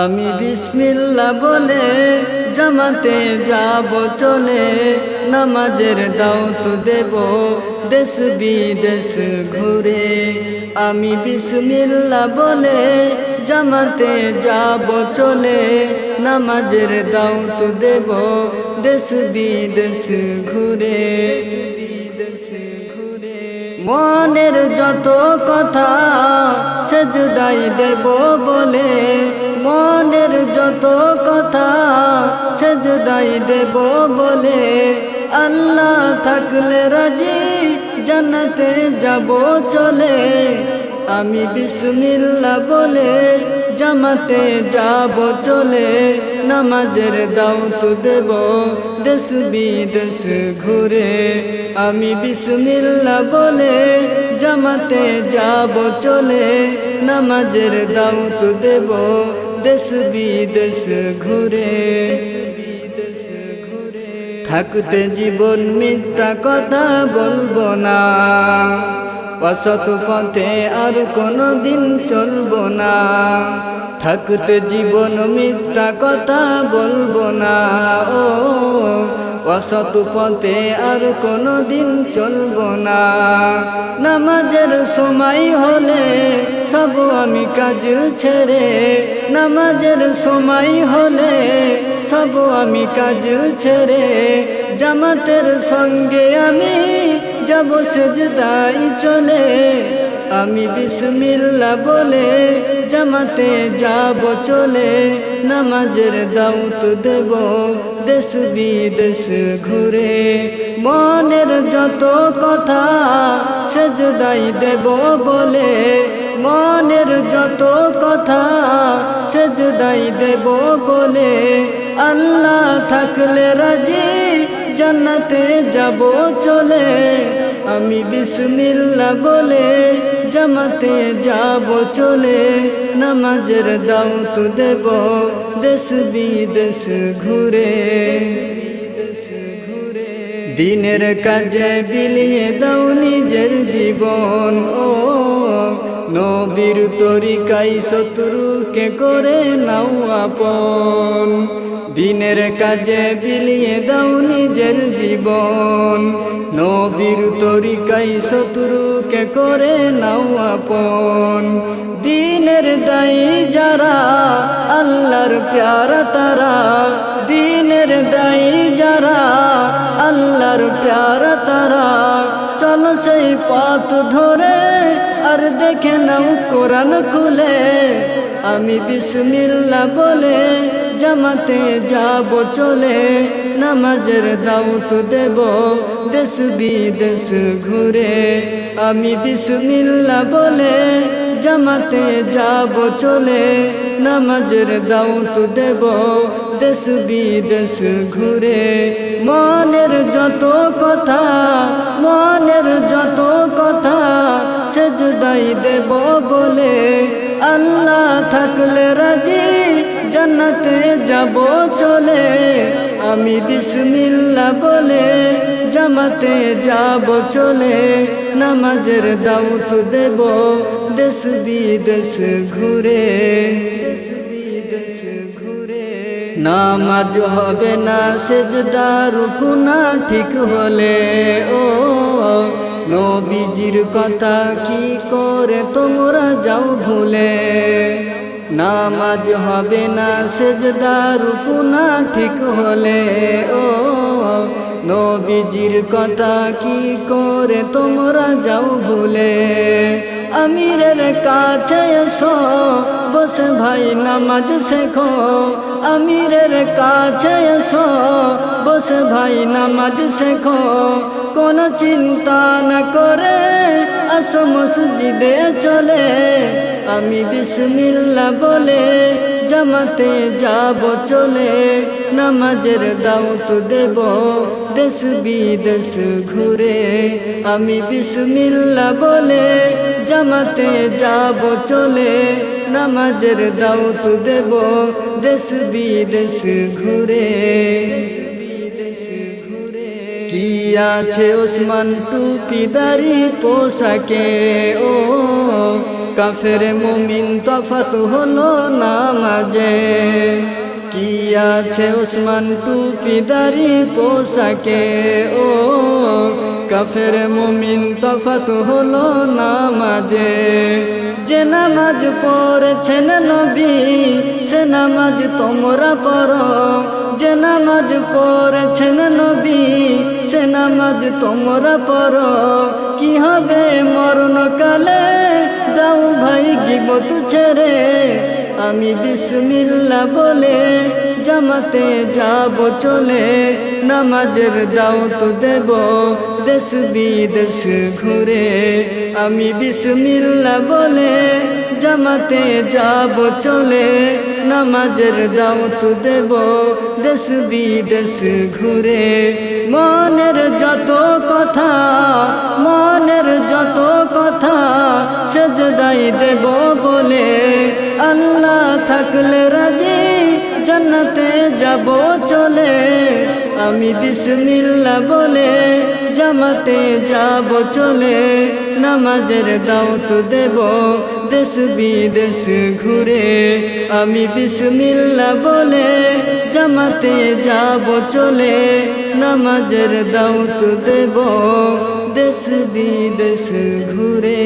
আমি বিসমিল্লা বলে জামাতে যাব চলে, নামাজের দাওত দেব দেশ বিদেশ ঘুরে। আমি বিসমিল্লা বলে জামাতে যাব চলে, নামাজের দাওত দেব দেশ বিদেশ ঘুরে। মনের যত কথা সেজদাই দেব বলে মনের যত কথা সেজদাই দেব বলে। আল্লাহ থাকলে রাজি, জান্নাতে যাব চলে। আমি বিসমিল্লা বলে জামাতে যাব চলে। নামাজের দাওত দেব দেশ বিদেশ ঘুরে। আমি বিসমিল্লা বলে জামাতে যাব চলে। নামাজের দাওত দেব দেশ বিদেশ ঘুরে। থাকতে জীবন মিথ্যা কথা বলব না। অসত পথে আর কোনো দিন চলবো না। থাকতে জীবন মিথ্যা কথা বলব না। ও অসত পথে আর কোনো দিন চলবো না। নামাজের সময় হলে সব আমি কাজ ছেড়ে নামাজের সময় হলে সব আমি কাজ ছেড়ে জামাতের সঙ্গে আমি যাব সেজদাই চলে। আমি বিসমিল্লা বলে জামাতে যাব চলে। নামাজের দাউত দেব দেশ বিদেশ ঘুরে। মনের যত কথা সেজদাই দেব বলে মনের যত কথা সেজদাই দেব বলে। আল্লাহ থাকলে রাজি, জান্নাতে যাব চলে। আমি বিসমিল্লা বলে জামাতে যাব চলে। নামাজের দাও দাউত দেব দেশ বিদেশ ঘুরে। দিনের কাজে বিলিয়ে দাও নিজের জীবন, ও নবীর তরিকাই শত্রুকে করে নাও আপন। দিনের কাজে বিলিয়ে দাও নিজের জীবন। নবীর তরিকাই শত্রুকে করে নাও আপন। দিনের দায়ী যারা, আল্লাহর প্যারা তারা। দিনের দায়ী যারা, আল্লাহর প্যারা তারা। চল সেই পথ ধরে আর দেখে নাও, কোরআন খুলে। আমি বিসমিল্লা বলে জামাতে যাব চলে। নামাজের দাউত দেব দেশ বিদেশ ঘুরে। আমি বিসমিল্লা বলে জামাতে যাব চলে। নামাজের দাউত দেব দেশ বিদেশ ঘুরে। মনের যত কথা সেজদাই দেব বলে। আল্লাহ থাকলে রাজি, জান্নাতে যাব চলে। আমি বিসমিল্লা বলে জামাতে যাব চলে। নামাজের দাউত দেব দেশ ঘুরে। দেশ ঘুরে। নামাজ হবে না সেজদা রুকুনা ঠিক হলে। ও নবীজির কথা কি করে তোমরা যাও ভুলে? নামাজ হবে না সেজদা রুকুনা ঠিক হলে। ও নবীজির কথা কি করে তোমরা যাও ভুলে? আমিরের কাছে এসো, বসে ভাই নামাজ শেখো। আমিরের কাছে এসো বসে ভাই, নামাজ শেখো। কোনো চিন্তা না করে আসো মসজিদে চলে। আমি বিসমিল্লা বলে জামাতে যাব চলে। নামাজের দাউত দেব দেশ বিদেশ ঘুরে। আমি বিসমিল্লা বলে জামাতে যাব চলে। নামাজের দাউত দেব দেশ বিদেশ ঘুরে। কি আছে ওসমান টুপিদারি পোশাকে? ও কাফের মুমিন তফাত হলো নামাজে। কি আছে ওসমান টুপিদারি পোশাকে? ও কাফের মুমিন তফাত হলো নামাজে। যে নামাজ পড়েছেন নবী, সে নামাজ তোমরা পড়ো। যে নামাজ পড়েছেন নবী সে নামাজ তোমরা পড়ো। কি হবে মরণকালে দাও ভাই গিবত ছেড়ে। আমি বিসমিল্লা বলে জামাতে যাব চলে। নামাজের দাওত দেব দেশ বিদেশ ঘুরে। আমি বিসমিল্লা বলে জামাতে যাব চলে। নামাজের দাওত দেব দেশ বিদেশ ঘুরে। মনের যত কথা, মনের যত কথা সেজদাই দেব বলে। আল্লাহ থাকলে রাজি, জান্নাতে যাব চলে। আমি বিসমিল্লা বলে জামাতে যাব চলে। নামাজের দাওত দেব দেশ বিদেশ ঘুরে আমি বিসমিল্লা বলে জামাতে যাব চলে, নামাজের দাউত দেব দেশ বিদেশ ঘুরে।